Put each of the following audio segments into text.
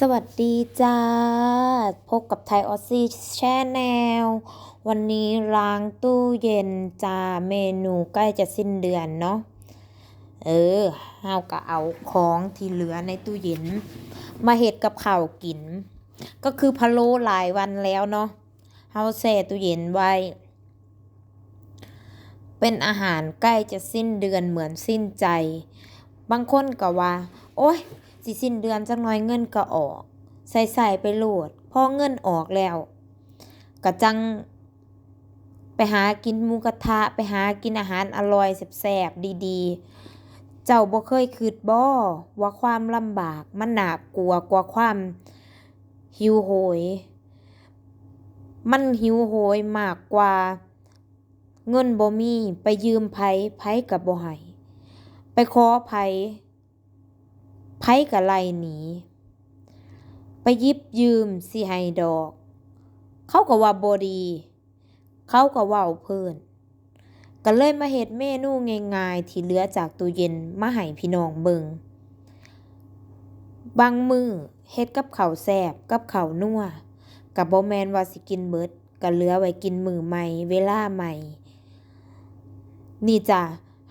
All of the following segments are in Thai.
สวัสดีจ้า พบกับไทยออซซี่แชแนล วันนี้ล้างตู้เย็นจ้า เมนูใกล้จะสิ้นเดือนเนาะ เออเฮาก็เอาของที่เหลือในตู้เย็น มาเฮ็ดกับข้าวกิน ก็คือพะโล้หลายวันแล้วเนาะ เฮาแช่ตู้เย็นไว้ เป็นอาหารใกล้จะสิ้นเดือนเหมือนสิ้นใจ บางคนก็ว่า โอ๊ย สิสิ้นเดือนจักหน่อยเงินก็ออก ใส่ใส่ไปโหลดพอเงินออกแล้วก็จัง ไปหากินหมูกระทะ ไปหากินอาหารอร่อยแซ่บๆดีๆ เจ้าบ่เคยคิดบ่ว่าความลำบากมันหน่ากลัวกว่าความหิวโหย มันหิวโหยมากกว่า เงินบ่มีไปยืมไผไผก็บ่ให้ไปขอไผ ไผก็ไล่หนี ไปยิบยืมสิให้ดอก เขาก็ว่าบ่ดี เขาก็ว้าเพิ่นก็เลยมาเฮ็ดเมนูง่ายๆที่เหลือจากตู้เย็นมาให้พี่น้องเบิงบางมือเฮ็ดกับข้าวแซ่บกับข้าวนัวก็บ่แมนว่าสิกินเบิดก็เหลือไว้กินมือใหม่ เวลาใหม่ นี่จ้ะ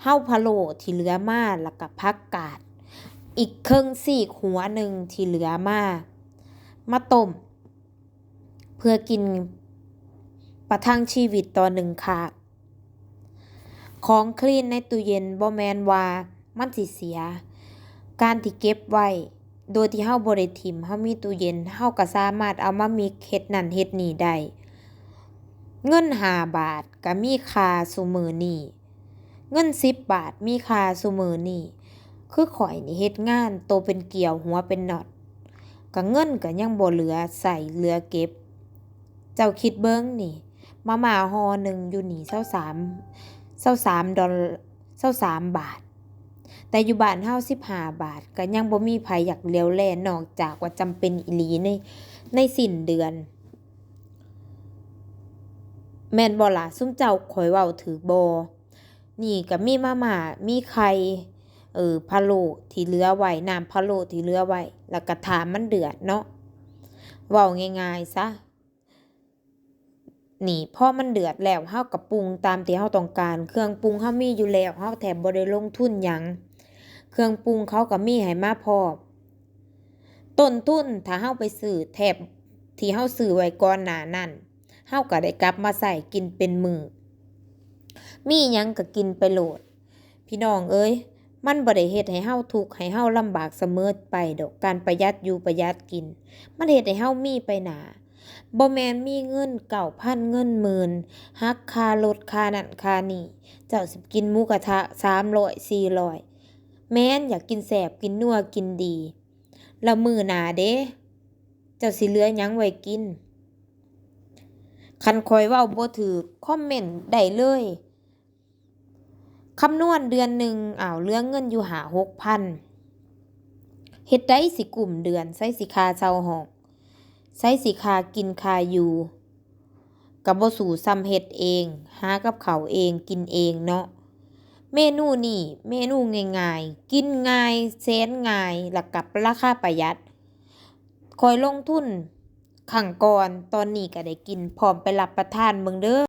เฮาพะโลที่เหลือมาแล้วก็ผักกาด อีกครึ่งซีกหัวหนึ่งที่เหลือมามาต้ม เพื่อกินประทังชีวิตต่อหนึ่งคาบของคลีนในตู้เย็นบ่แมนว่ามันสิเสีย การที่เก็บไว้ โดยที่เฮาบ่ได้ถิมเฮามีตู้เย็นเฮาก็สามารถเอามามิกเฮ็ดนั่นเฮ็ดนี่ได้ เงิน5บาทก็มีค่าซุมื้อนี้ เงิน10บาทมีค่าซุมื้อนี้ คือข่อยนี่เฮ็ดงานโตเป็นเกี่ยวหัวเป็นน็อตก็เงินก็ยังบ่เหลือใส่เหลือเก็บ เจ้าคิดเบิ่งนี่ มาม่าห่อหนึ่งอยู่นี่23 23ดอล23บาท แต่อยู่บ้านเฮา15บห้าบาท ก็ยังบ่มีไผอยากเลี้ยวแลนอกจากว่าจำเป็นอีหลีในในสิ้นเดือน แม่นบ่ล่ะซุ้มเจ้าข้อยเว้าถูกบ่นี่ก็มีมาม่ามีไข่ เออพะโลที่เหลือไว้น้ำพะโลที่เหลือไว้แล้วก็ถามมันเดือดเนาะเว้าง่ายๆซะนี่พอมันเดือดแล้วเฮาก็ปรุงตามที่เฮาต้องการ เครื่องปรุงเฮามีอยู่แล้วเฮาแถมบ่ได้ลงทุนหยังเครื่องปรุงเขาก็มีให้มาพอต้นทุนถ้าเฮาไปซื้อแถบที่เฮาซื้อไว้ก่อนหน้านั้นเฮาก็ได้กลับมาใส่กินเป็นมือมีหยังก็กินไปโหลด พี่น้องเอ้ย มันบ่ได้เฮ็ดให้เฮาทุกข์ให้เฮาลำบากเสมอไปดอกการประหยัดอยู่ประหยัดกิน มันเฮ็ดให้เฮามีไปหนาบ่แม่นมีเงิน9,000เงินหมื่นหักค่ารถค่านั่นค่านี่เจ้าสิกินหมูกระทะ300 400แม่นอยากกินแซ่บกินนัวกินดีล้วมื้อหนาเด้เจ้าสิเหลือหยังไว้กินคันข้อยเว้าบ่ถูกคอมเมนต์ได้เลย คำนวณเดือนหนึ่งอ้าวเหลืองเงินอยู่หาหกพันเฮ็ดได้สิกลุ่มเดือนใช้สิคาเช่าห้องใช้สิคากินคาอยู่ก็บ่สู้ซ้ำเฮ็ดเอง หากับเขาเองกินเองเนาะเมนูนี้เมนูง่ายๆกินง่ายแสนง่ายแล้วก็ราคาประหยัดข้อยลงทุนครั้งก่อนตอนนี้ก็ได้กินพร้อมไปรับประทานเบิ่งเด้อ